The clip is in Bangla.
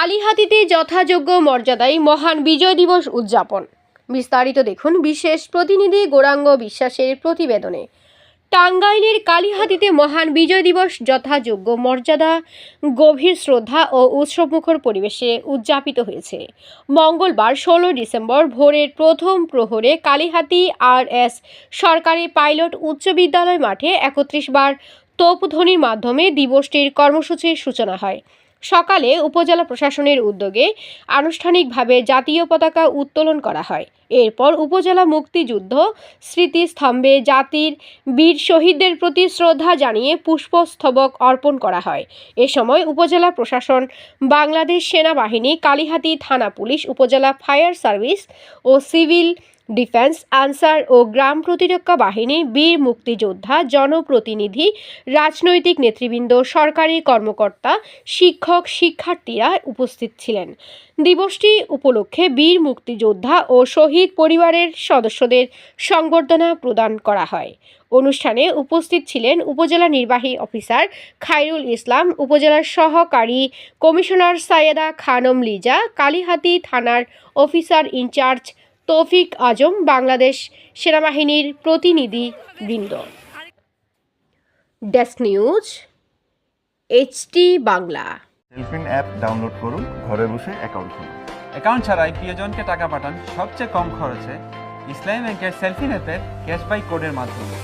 কালীহাতিতে যথাযোগ্য মর্যাদায় মহান বিজয় দিবস উদযাপন। বিস্তারিত দেখুন বিশেষ প্রতিনিধি গৌরাঙ্গ বিশ্বাসের প্রতিবেদনে। টাঙ্গাইলের কালীহাতিতে মহান বিজয় দিবস যথাযোগ্য মর্যাদা, গভীর শ্রদ্ধা ও উৎসবমুখর পরিবেশে উদযাপিত হয়েছে। মঙ্গলবার ষোলো ডিসেম্বর ভোরের প্রথম প্রহরে কালীহাতি আর এস সরকারি পাইলট উচ্চ বিদ্যালয় মাঠে একত্রিশ বার তোপধ্বনির মাধ্যমে দিবসটির কর্মসূচির সূচনা হয়। সকালে উপজেলা প্রশাসনের উদ্যোগে আনুষ্ঠানিকভাবে জাতীয় পতাকা উত্তোলন করা হয়। এরপর উপজেলা মুক্তিযুদ্ধ, স্মৃতিস্তম্ভে জাতির বীর শহীদদের প্রতি শ্রদ্ধা জানিয়ে পুষ্পস্তবক অর্পণ করা হয়। এ সময় উপজেলা প্রশাসন, বাংলাদেশ সেনাবাহিনী, কালীহাতি থানা পুলিশ, উপজেলা ফায়ার সার্ভিস ও সিভিল ডিফেন্স, আনসার ও গ্রাম প্রতিরক্ষা বাহিনী, বীর মুক্তিযোদ্ধা, জনপ্রতিনিধি, রাজনৈতিক নেতৃবৃন্দ, সরকারি কর্মকর্তা, শিক্ষক, শিক্ষার্থীরা উপস্থিত ছিলেন। দিবসটি উপলক্ষে বীর মুক্তিযোদ্ধা ও শহীদ পরিবারের সদস্যদের সংবর্ধনা প্রদান করা হয়। অনুষ্ঠানে উপস্থিত ছিলেন উপজেলা নির্বাহী অফিসার খায়রুল ইসলাম, উপজেলার সহকারী কমিশনার সাইয়েদা খানম লিজা, কালীহাতি থানার অফিসার ইনচার্জ তৌফিক আজম, বাংলাদেশ সেনাবাহিনীর প্রতিনিধি বৃন্দ desk news, HT Bangla. App download করুন, ঘরে বসে অ্যাকাউন্ট খুলুন। অ্যাকাউন্ট ছাড়াই প্রিয়জনকে টাকা পাঠান সবচেয়ে কম খরচে। ইসলামী ব্যাংকের সেলফি অ্যাপের ক্যাশবাই কোডের মাধ্যমে।